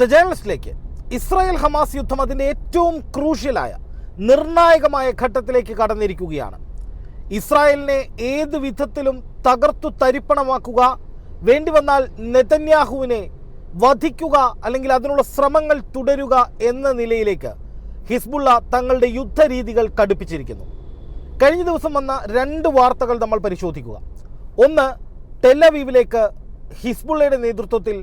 The ജേണലിസ്റ്റിലേക്ക് Israel Hamas യുദ്ധം അതിന്റെ ഏറ്റവും ക്രൂഷ്യലായ നിർണായകമായ ഘട്ടത്തിലേക്ക് കടന്നിരിക്കുകയാണ്. ഇസ്രായേലിനെ ഏത് വിധത്തിലും തകർത്തു തരിപ്പണമാക്കുക വേണ്ടി വന്നാൽ നെതന്യാഹുവിനെ വധിക്കുക അല്ലെങ്കിൽ അതിനുള്ള ശ്രമങ്ങൾ തുടരുക എന്ന നിലയിലേക്ക് ഹിസ്ബുള്ള തങ്ങളുടെ യുദ്ധരീതികൾ കടുപ്പിച്ചിരിക്കുന്നു. കഴിഞ്ഞ ദിവസം വന്ന രണ്ട് വാർത്തകൾ നമ്മൾ പരിശോധിക്കുക. ഒന്ന് ടെല്ലവീവിലേക്ക് ഹിസ്ബുള്ളയുടെ നേതൃത്വത്തിൽ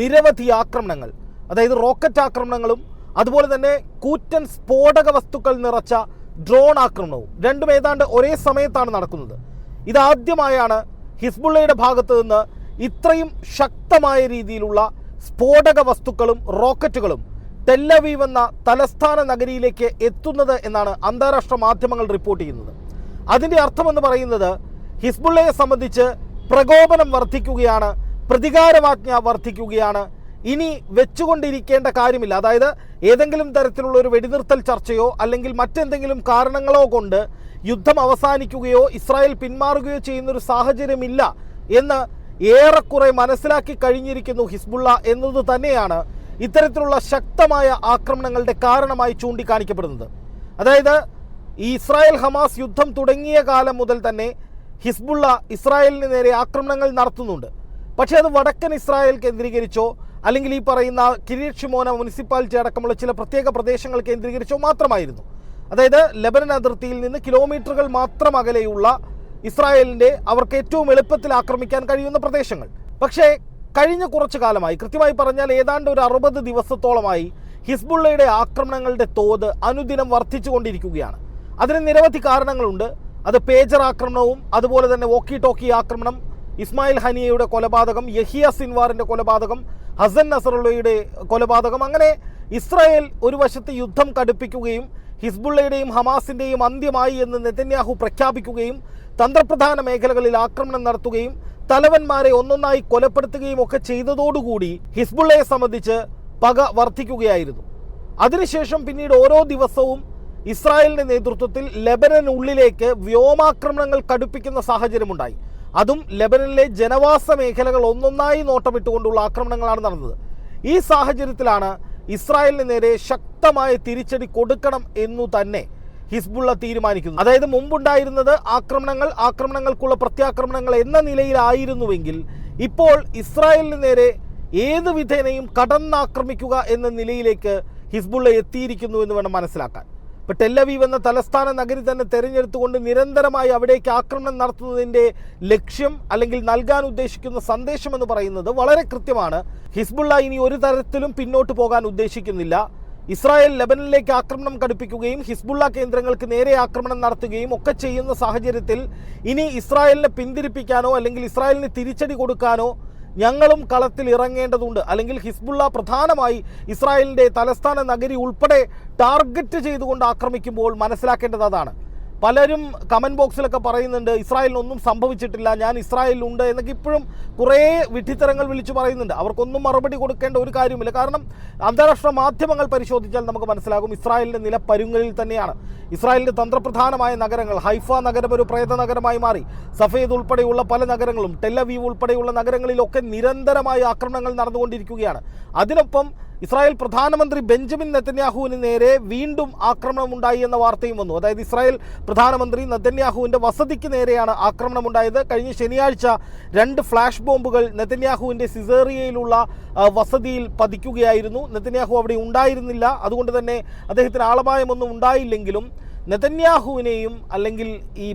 നിരവധി ആക്രമണങ്ങൾ അതായത് റോക്കറ്റ് ആക്രമണങ്ങളും അതുപോലെ തന്നെ കൂറ്റൻ സ്ഫോടക വസ്തുക്കൾ നിറച്ച ഡ്രോൺ ആക്രമണവും രണ്ടും ഏതാണ്ട് ഒരേ സമയത്താണ് നടക്കുന്നത്. ഇതാദ്യമായാണ് ഹിസ്ബുള്ളയുടെ ഭാഗത്ത് നിന്ന് ഇത്രയും ശക്തമായ രീതിയിലുള്ള സ്ഫോടക വസ്തുക്കളും റോക്കറ്റുകളും ടെല്ലവീവ് എന്ന തലസ്ഥാന നഗരിയിലേക്ക് എത്തുന്നത് എന്നാണ് അന്താരാഷ്ട്ര മാധ്യമങ്ങൾ റിപ്പോർട്ട് ചെയ്യുന്നത്. അതിന്റെ അർത്ഥമെന്ന് പറയുന്നത് ഹിസ്ബുള്ളയെ സംബന്ധിച്ച് പ്രകോപനം വർദ്ധിക്കുകയാണ് പ്രതികാരവാജ്ഞ വർദ്ധിക്കുകയാണ് ഇനി വെച്ചുകൊണ്ടിരിക്കേണ്ട കാര്യമില്ല. അതായത് ഏതെങ്കിലും തരത്തിലുള്ള ഒരു വെടിനിർത്തൽ ചർച്ചയോ അല്ലെങ്കിൽ മറ്റെന്തെങ്കിലും കാരണങ്ങളോ കൊണ്ട് യുദ്ധം അവസാനിക്കുകയോ ഇസ്രായേൽ പിന്മാറുകയോ ചെയ്യുന്നൊരു സാഹചര്യമില്ല എന്ന് ഏറെക്കുറെ മനസ്സിലാക്കി കഴിഞ്ഞിരിക്കുന്നു ഹിസ്ബുള്ള എന്നത് തന്നെയാണ് ഇത്തരത്തിലുള്ള ശക്തമായ ആക്രമണങ്ങളുടെ കാരണമായി ചൂണ്ടിക്കാണിക്കപ്പെടുന്നത്. അതായത് ഈ ഇസ്രായേൽ ഹമാസ് യുദ്ധം തുടങ്ങിയ കാലം മുതൽ തന്നെ ഹിസ്ബുള്ള ഇസ്രായേലിന് നേരെ ആക്രമണങ്ങൾ നടത്തുന്നുണ്ട്. പക്ഷേ അത് വടക്കൻ ഇസ്രായേൽ കേന്ദ്രീകരിച്ചോ അല്ലെങ്കിൽ ഈ പറയുന്ന കിരീഷ് ഷിമോന മുനിസിപ്പാലിറ്റി അടക്കമുള്ള ചില പ്രത്യേക പ്രദേശങ്ങൾ കേന്ദ്രീകരിച്ചോ മാത്രമായിരുന്നു. അതായത് ലബനൻ അതിർത്തിയിൽ നിന്ന് കിലോമീറ്ററുകൾ മാത്രം അകലെയുള്ള ഇസ്രായേലിന്റെ അവർക്ക് ഏറ്റവും എളുപ്പത്തിൽ ആക്രമിക്കാൻ കഴിയുന്ന പ്രദേശങ്ങൾ. പക്ഷേ കഴിഞ്ഞ കുറച്ചു കാലമായി കൃത്യമായി പറഞ്ഞാൽ ഏതാണ്ട് ഒരു അറുപത് ദിവസത്തോളമായി ഹിസ്ബുള്ളയുടെ ആക്രമണങ്ങളുടെ തോത് അനുദിനം വർദ്ധിച്ചുകൊണ്ടിരിക്കുകയാണ് അതിന് നിരവധി കാരണങ്ങളുണ്ട്. അത് പേജർ ആക്രമണവും അതുപോലെ തന്നെ വോക്കി ടോക്കി ആക്രമണം ഇസ്മായിൽ ഹനിയയുടെ കൊലപാതകം യഹിയ സിൻവാറിന്റെ കൊലപാതകം ഹസൻ നസറുള്ളയുടെ കൊലപാതകം. അങ്ങനെ ഇസ്രായേൽ ഒരു വശത്ത് യുദ്ധം കടുപ്പിക്കുകയും ഹിസ്ബുള്ളയുടെയും ഹമാസിന്റെയും അന്ത്യമായി എന്ന് നെതന്യാഹു പ്രഖ്യാപിക്കുകയും തന്ത്രപ്രധാന മേഖലകളിൽ ആക്രമണം നടത്തുകയും തലവന്മാരെ ഒന്നൊന്നായി കൊലപ്പെടുത്തുകയും ഒക്കെ ചെയ്തതോടുകൂടി ഹിസ്ബുള്ളയെ സംബന്ധിച്ച് പക വർദ്ധിക്കുകയായിരുന്നു അതിനുശേഷം പിന്നീട് ഓരോ ദിവസവും ഇസ്രായേലിന്റെ നേതൃത്വത്തിൽ ലെബനൻ ഉള്ളിലേക്ക് വ്യോമാക്രമണങ്ങൾ കടുപ്പിക്കുന്ന സാഹചര്യമുണ്ടായി. അതും ലെബനനിലെ ജനവാസ മേഖലകൾ ഒന്നൊന്നായി നോട്ടമിട്ടുകൊണ്ടുള്ള ആക്രമണങ്ങളാണ് നടന്നത്. ഈ സാഹചര്യത്തിലാണ് ഇസ്രായേലിന് നേരെ ശക്തമായ തിരിച്ചടി കൊടുക്കണം എന്നു തന്നെ ഹിസ്ബുള്ള തീരുമാനിക്കുന്നു അതായത് മുമ്പുണ്ടായിരുന്നത് ആക്രമണങ്ങൾ ആക്രമണങ്ങൾക്കുള്ള പ്രത്യാക്രമണങ്ങൾ എന്ന നിലയിലായിരുന്നുവെങ്കിൽ ഇപ്പോൾ ഇസ്രായേലിന് നേരെ ഏത് വിധേനയും കടന്നാക്രമിക്കുക എന്ന നിലയിലേക്ക് ഹിസ്ബുള്ള എത്തിയിരിക്കുന്നു എന്ന് വേണം മനസ്സിലാക്കാൻ. ഇപ്പോൾ ടെല്ലവീവ് എന്ന തലസ്ഥാന നഗരി തന്നെ തെരഞ്ഞെടുത്തുകൊണ്ട് നിരന്തരമായി അവിടേക്ക് ആക്രമണം നടത്തുന്നതിന്റെ ലക്ഷ്യം അല്ലെങ്കിൽ നൽകാൻ ഉദ്ദേശിക്കുന്ന സന്ദേശം എന്ന് പറയുന്നത് വളരെ കൃത്യമാണ്. ഹിസ്ബുള്ള ഇനി ഒരു തരത്തിലും പിന്നോട്ട് പോകാൻ ഉദ്ദേശിക്കുന്നില്ല. ഇസ്രായേൽ ലെബനനിലേക്ക് ആക്രമണം കടുപ്പിക്കുകയും ഹിസ്ബുള്ള കേന്ദ്രങ്ങൾക്ക് നേരെ ആക്രമണം നടത്തുകയും ഒക്കെ ചെയ്യുന്ന സാഹചര്യത്തിൽ ഇനി ഇസ്രായേലിനെ പിന്തിരിപ്പിക്കാനോ അല്ലെങ്കിൽ ഇസ്രായേലിന് തിരിച്ചടി കൊടുക്കാനോ ഞങ്ങളും കളത്തിൽ ഇറങ്ങേണ്ടതുണ്ട്. അല്ലെങ്കിൽ ഹിസ്ബുള്ള പ്രധാനമായി ഇസ്രായേലിന്റെ തലസ്ഥാന നഗരി ഉൾപ്പെടെ ടാർഗറ്റ് ചെയ്തുകൊണ്ട് ആക്രമിക്കുമ്പോൾ മനസ്സിലാക്കേണ്ടത് അതാണ്. പലരും കമന്റ് ബോക്സിലൊക്കെ പറയുന്നുണ്ട് ഇസ്രായേലിനൊന്നും സംഭവിച്ചിട്ടില്ല ഞാൻ ഇസ്രായേലിലുണ്ട് എന്നൊക്കെ ഇപ്പോഴും കുറേ വിഡ്ഢിത്തരങ്ങൾ വിളിച്ചു പറയുന്നുണ്ട്. അവർക്കൊന്നും മറുപടി കൊടുക്കേണ്ട ഒരു കാര്യമില്ല കാരണം അന്താരാഷ്ട്ര മാധ്യമങ്ങൾ പരിശോധിച്ചാൽ നമുക്ക് മനസ്സിലാകും ഇസ്രായേലിന്റെ നില പരുങ്ങലിൽ തന്നെയാണ്. ഇസ്രായേലിന്റെ തന്ത്രപ്രധാനമായ നഗരങ്ങൾ ഹൈഫ നഗരം ഒരു പ്രേത നഗരമായി മാറി. സഫേദ് ഉൾപ്പെടെയുള്ള പല നഗരങ്ങളും ടെല്ലവീവ് ഉൾപ്പെടെയുള്ള നഗരങ്ങളിലൊക്കെ നിരന്തരമായ ആക്രമണങ്ങൾ നടന്നുകൊണ്ടിരിക്കുകയാണ്. അതിനൊപ്പം ഇസ്രായേൽ പ്രധാനമന്ത്രി ബെഞ്ചമിൻ നെതന്യാഹുവിന് നേരെ വീണ്ടും ആക്രമണം ഉണ്ടായി എന്ന വാർത്തയും വന്നു. അതായത് ഇസ്രായേൽ പ്രധാനമന്ത്രി നെത്തന്യാഹുവിന്റെ വസതിക്ക് നേരെയാണ് ആക്രമണം ആക്രമണമുണ്ടായത്. കഴിഞ്ഞ ശനിയാഴ്ച രണ്ട് ഫ്ലാഷ് ബോംബുകൾ നെത്തന്യാഹുവിന്റെ സിസേറിയയിലുള്ള വസതിയിൽ പതിക്കുകയായിരുന്നു. നെതന്യാഹു അവിടെ ഉണ്ടായിരുന്നില്ല. അതുകൊണ്ട് തന്നെ അദ്ദേഹത്തിന് ആളപായമൊന്നും ഉണ്ടായില്ലെങ്കിലും നെതന്യാഹുവിനെയും അല്ലെങ്കിൽ ഈ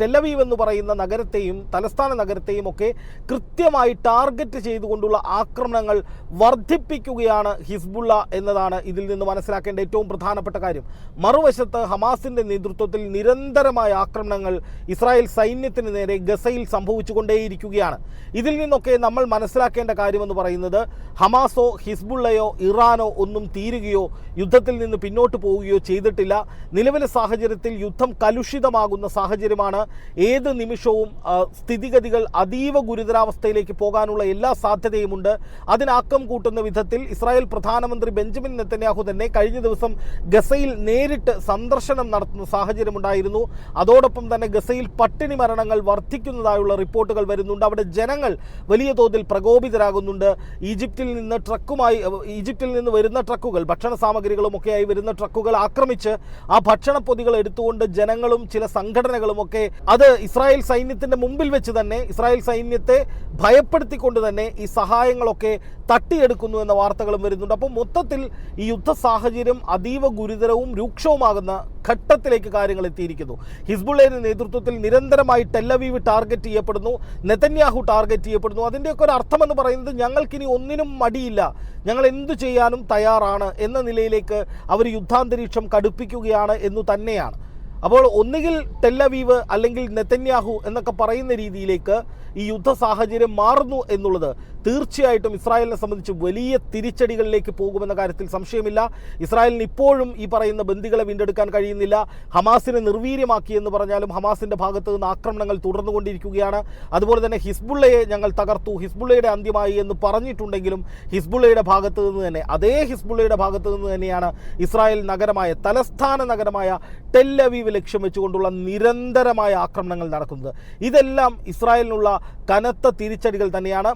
ടെല്ലവീവ് എന്ന് പറയുന്ന നഗരത്തെയും തലസ്ഥാന നഗരത്തെയും ഒക്കെ കൃത്യമായി ടാർഗറ്റ് ചെയ്തുകൊണ്ടുള്ള ആക്രമണങ്ങൾ വർദ്ധിപ്പിക്കുകയാണ് ഹിസ്ബുള്ള എന്നതാണ് ഇതിൽ നിന്ന് മനസ്സിലാക്കേണ്ട ഏറ്റവും പ്രധാനപ്പെട്ട കാര്യം. മറുവശത്ത് ഹമാസിന്റെ നേതൃത്വത്തിൽ നിരന്തരമായ ആക്രമണങ്ങൾ ഇസ്രായേൽ സൈന്യത്തിന് നേരെ ഗസയിൽ സംഭവിച്ചുകൊണ്ടേയിരിക്കുകയാണ്. ഇതിൽ നിന്നൊക്കെ നമ്മൾ മനസ്സിലാക്കേണ്ട കാര്യമെന്ന് പറയുന്നത് ഹമാസോ ഹിസ്ബുള്ളയോ ഇറാനോ ഒന്നും തീരുകയോ യുദ്ധത്തിൽ നിന്ന് പിന്നോട്ട് പോവുകയോ ചെയ്തിട്ടില്ല. നിലവിലെ സാഹചര്യം സാഹചര്യത്തിൽ യുദ്ധം കലുഷിതമാകുന്ന സാഹചര്യമാണ് ഏത് നിമിഷവും സ്ഥിതിഗതികൾ അതീവ ഗുരുതരാവസ്ഥയിലേക്ക് പോകാനുള്ള എല്ലാ സാധ്യതയുമുണ്ട്. അതിനാക്കം കൂട്ടുന്ന വിധത്തിൽ ഇസ്രായേൽ പ്രധാനമന്ത്രി ബെഞ്ചമിൻ നെത്തന്യാഹു തന്നെ കഴിഞ്ഞ ദിവസം ഗസയിൽ നേരിട്ട് സന്ദർശനം നടത്തുന്ന സാഹചര്യമുണ്ടായിരുന്നു. അതോടൊപ്പം തന്നെ ഗസയിൽ പട്ടിണി മരണങ്ങൾ വർദ്ധിക്കുന്നതായുള്ള റിപ്പോർട്ടുകൾ വരുന്നുണ്ട്. അവിടെ ജനങ്ങൾ വലിയ തോതിൽ പ്രകോപിതരാകുന്നുണ്ട്. ഈജിപ്തിൽ നിന്ന് ട്രക്കുമായി ഈജിപ്തിൽ നിന്ന് വരുന്ന ട്രക്കുകൾ ഭക്ഷണ സാമഗ്രികളും ഒക്കെയായി വരുന്ന ട്രക്കുകൾ ആക്രമിച്ച് ആ ഭക്ഷണ പൊതികൾ എടുത്തുകൊണ്ട് ജനങ്ങളും ചില സംഘടനകളും ഒക്കെ അത് ഇസ്രായേൽ സൈന്യത്തിന്റെ മുമ്പിൽ വെച്ച് തന്നെ ഇസ്രായേൽ സൈന്യത്തെ ഭയപ്പെടുത്തിക്കൊണ്ട് തന്നെ ഈ സഹായങ്ങളൊക്കെ തട്ടിയെടുക്കുന്നു എന്ന വാർത്തകളും വരുന്നുണ്ട്. അപ്പോൾ മൊത്തത്തിൽ ഈ യുദ്ധ സാഹചര്യം അതീവ ഗുരുതരവും രൂക്ഷവുമാകുന്ന ഘട്ടത്തിലേക്ക് കാര്യങ്ങൾ എത്തിയിരിക്കുന്നു. ഹിസ്ബുള്ളയുടെ നേതൃത്വത്തിൽ നിരന്തരമായി ടെല്ലവീവ് ടാർഗറ്റ് ചെയ്യപ്പെടുന്നു. നെതന്യാഹു ടാർഗറ്റ് ചെയ്യപ്പെടുന്നു. അതിന്റെയൊക്കെ ഒരു അർത്ഥമെന്ന് പറയുന്നത് ഞങ്ങൾക്കിനി ഒന്നിനും മടിയില്ല. ഞങ്ങൾ എന്തു ചെയ്യാനും തയ്യാറാണ് എന്ന നിലയിലേക്ക് അവർ യുദ്ധാന്തരീക്ഷം കടുപ്പിക്കുകയാണ് എന്നു തന്നെയാണ്. അപ്പോൾ ഒന്നുകിൽ ടെല്ലവീവ് അല്ലെങ്കിൽ നെതന്യാഹു എന്നൊക്കെ പറയുന്ന രീതിയിലേക്ക് ഈ യുദ്ധ സാഹചര്യം മാറുന്നു എന്നുള്ളത് തീർച്ചയായിട്ടും ഇസ്രായേലിനെ സംബന്ധിച്ച് വലിയ തിരിച്ചടികളിലേക്ക് പോകുമെന്ന കാര്യത്തിൽ സംശയമില്ല. ഇസ്രായേലിന് ഇപ്പോഴും ഈ പറയുന്ന ബന്ദികളെ വീണ്ടെടുക്കാൻ കഴിയുന്നില്ല. ഹമാസിനെ നിർവീര്യമാക്കി എന്ന് പറഞ്ഞാലും ഹമാസിന്റെ ഭാഗത്ത് നിന്ന് ആക്രമണങ്ങൾ തുടർന്നുകൊണ്ടിരിക്കുകയാണ്. അതുപോലെ തന്നെ ഹിസ്ബുള്ളയെ ഞങ്ങൾ തകർത്തു. ഹിസ്ബുള്ളയുടെ അന്ത്യമായി എന്ന് പറഞ്ഞിട്ടുണ്ടെങ്കിലും ഹിസ്ബുള്ളയുടെ ഭാഗത്ത് നിന്ന് തന്നെ അതേ ഹിസ്ബുള്ളയുടെ ഭാഗത്ത് നിന്ന് തന്നെയാണ് ഇസ്രായേൽ നഗരമായ തലസ്ഥാന നഗരമായ ടെല്ലവീവ് ലക്ഷ്യം വെച്ചുകൊണ്ടുള്ള നിരന്തരമായ ആക്രമണങ്ങൾ നടക്കുന്നത്. ഇതെല്ലാം ഇസ്രായേലിനുള്ള കനത്ത തിരിച്ചടികൾ തന്നെയാണ്